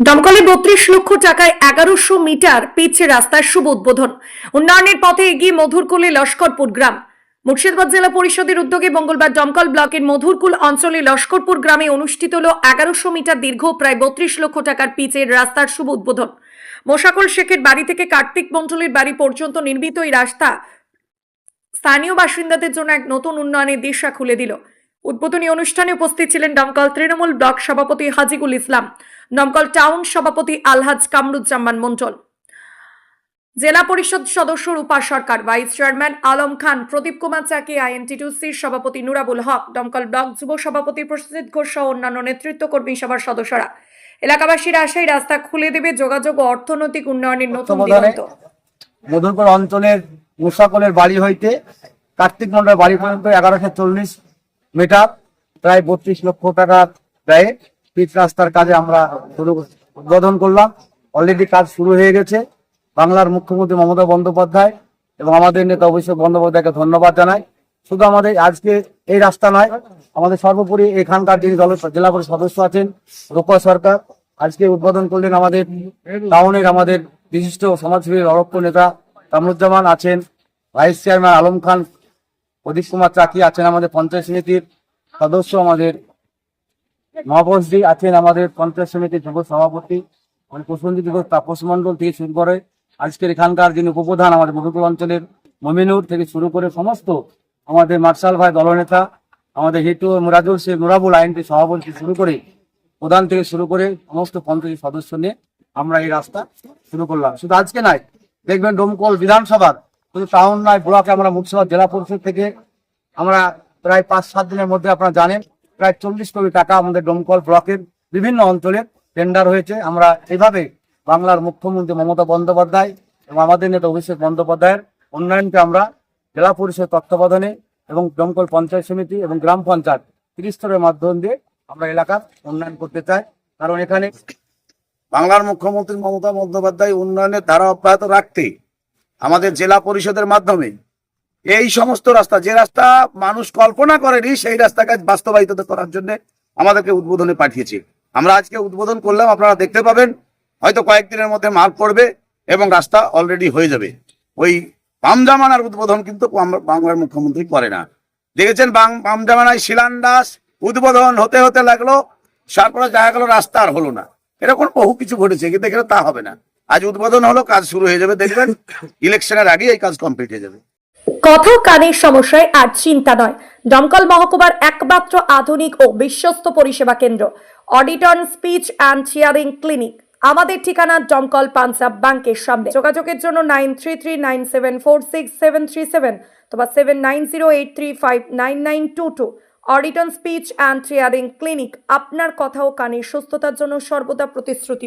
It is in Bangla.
দমকলে বত্রিশ লক্ষ টাকায় এগারোশো মিটার পিচ রাস্তার শুভ উদ্বোধন। উন্নয়নের পথে এগিয়ে মধুরকুলে লস্করপুর গ্রাম। মুর্শিদাবাদ জেলা পরিষদের উদ্যোগে মঙ্গলবার দমকল ব্লকের মধুরকুল অঞ্চলে লস্করপুর গ্রামে অনুষ্ঠিত হল এগারোশো মিটার দীর্ঘ, প্রায় বত্রিশ লক্ষ টাকার পিচের রাস্তার শুভ উদ্বোধন। মোশাকুল শেখের বাড়ি থেকে কার্তিক মন্ডলের বাড়ি পর্যন্ত নির্মিত এই রাস্তা স্থানীয় বাসিন্দাদের জন্য এক নতুন উন্নয়নের দিশা খুলে দিল। উদ্বোধনী অনুষ্ঠানে উপস্থিত ছিলেন দমকল তৃণমূল ব্লক সভাপতি হাজিকুল ইসলাম দমকল টাউন সভাপতি আলহাজ কামরুজ্জামান মন্ডল জেলা পরিষদ সদস্য রূপা সরকার ভাইস চেয়ারম্যান আলম খান প্রদীপ কুমার চাকি আইএনটিটিউসির সভাপতি নুরাবুল হক দমকল ব্লক যুব সভাপতি প্রসিদ্ধ ঘোষ সহ অন্যান্য নেতৃত্ব কর্মী সভার সদস্যরা। এলাকাবাসীরা আশায় রাস্তা খুলে দেবে যোগাযোগ ও অর্থনৈতিক উন্নয়নের নতুন দিগন্ত। মধুরপুর অঞ্চলের মুসাকলের বাড়ি হইতে কার্তিক মন্ডলের বাড়ি পর্যন্ত এগারোশো চল্লিশ মিটার, প্রায় বত্রিশ লক্ষ টাকার ব্যয়ে পিচ রাস্তার কাজে আমরা শুরু উদ্বোধন করলাম। অলরেডি কাজ শুরু হয়ে গেছে। বাংলার মুখ্যমন্ত্রী মমতা বন্দ্যোপাধ্যায় এবং আমাদের নেতা অভিষেক বন্দ্যোপাধ্যায়কে ধন্যবাদ জানাই। শুধু আমাদের আজকে এই রাস্তা নয়, আমাদের সর্বোপরি এখানকার যিনি দলের জেলা পরিষদ সদস্য আছেন, রূপা সরকার, আজকে উদ্বোধন করলেন আমাদের টাউনের আমাদের বিশিষ্ট সমাজসেবী অরক্ষ নেতা কামরুজ্জামান আছেন, ভাইস চেয়ারম্যান আলম খান প্রদীপ কুমার চাকি আছেন আমাদের পঞ্চায়েত সমিতির সদস্য, আমাদের মহাপসদি আছেন আমাদের পঞ্চায়েত সমিতির যুব সভাপতি মানে প্রসঞ্জিত তাপস মন্ডল থেকে শুরু করে আজকের এখানকার যিনি উপপ্রধান আমাদের মধুপুর অঞ্চলের মমিনুর থেকে শুরু করে সমস্ত আমাদের মার্শাল ভাই দলনেতা, আমাদের হিটু মুরাজুল শেখ নুরাবুল আইনটি সভাপতি শুরু করে প্রধান থেকে শুরু করে সমস্ত পঞ্চায়েত সদস্য নিয়ে আমরা এই রাস্তা শুরু করলাম। শুধু আজকে নয়, দেখবেন ডোমকল বিধানসভার শুধু টাউন নয়, ব্লকে আমরা মুর্শিদাবাদ জেলা পরিষদ থেকে আমরা প্রায় পাঁচ, সাত দিনের মধ্যে আপনারা জানেন, প্রায় চল্লিশ কোটি টাকা আমাদের ডোমকল ব্লকের বিভিন্ন অঞ্চলে টেন্ডার হয়েছে। আমরা এইভাবে বাংলার মুখ্যমন্ত্রী মমতা বন্দ্যোপাধ্যায় এবং আমাদের নেতা অভিষেক বন্দ্যোপাধ্যায়ের উন্নয়নকে আমরা জেলা পরিষদ তত্ত্বাবধানে এবং দমকল পঞ্চায়েত সমিতি এবং গ্রাম পঞ্চায়েত ত্রিস্তরের মাধ্যম দিয়ে আমরা এলাকার উন্নয়ন করতে চাই। কারণ এখানে বাংলার মুখ্যমন্ত্রী মমতা বন্দ্যোপাধ্যায় উন্নয়নের ধারা অব্যাহত রাখতে আমাদের জেলা পরিষদের মাধ্যমে এই সমস্ত রাস্তা, যে রাস্তা মানুষ কল্পনা করেনি, সেই রাস্তাকে বাস্তবায়িত করার জন্য আমাদেরকে উদ্বোধনে পাঠিয়েছে। আমরা আজকে উদ্বোধন করলাম, আপনারা দেখতে পাবেন, হয়তো কয়েকদিনের মধ্যে মাল পড়বে এবং রাস্তা অলরেডি হয়ে যাবে। ওই বাম জামানার উদ্বোধন কিন্তু বাংলার মুখ্যমন্ত্রী করে না। দেখেছেন বাম- বাম জামানায় শিলান্যাস উদ্বোধন হতে হতে লাগল, তারপরে দেখা গেল রাস্তা আর হলো না। এরকম বহু কিছু ঘটেছে, কিন্তু এখানে তা হবে না। আজ উদ্বোধন হলো, কাজ শুরু হয়ে যাবে, দেখবেন। ইলেকশনের আগে এই কাজ কমপ্লিট হয়ে যাবে। কথা কানের সমস্যায়, আর চিন্তা নয়। দমকল মহকুমার একমাত্র আধুনিক ও বিশ্বস্ত পরিষেবা কেন্দ্র Auditon speech and hearing clinic আমাদের ঠিকানা দমকল পাঞ্জাব ব্যাংকের সামনে। যোগাযোগের জন্য nine three three nine seven four six seven three seven অথবা seven nine zero eight three five nine nine two two. Auditon speech and hearing clinic আপনার কথা ও কানের সুস্থতার জন্য সর্বদা প্রতিশ্রুতি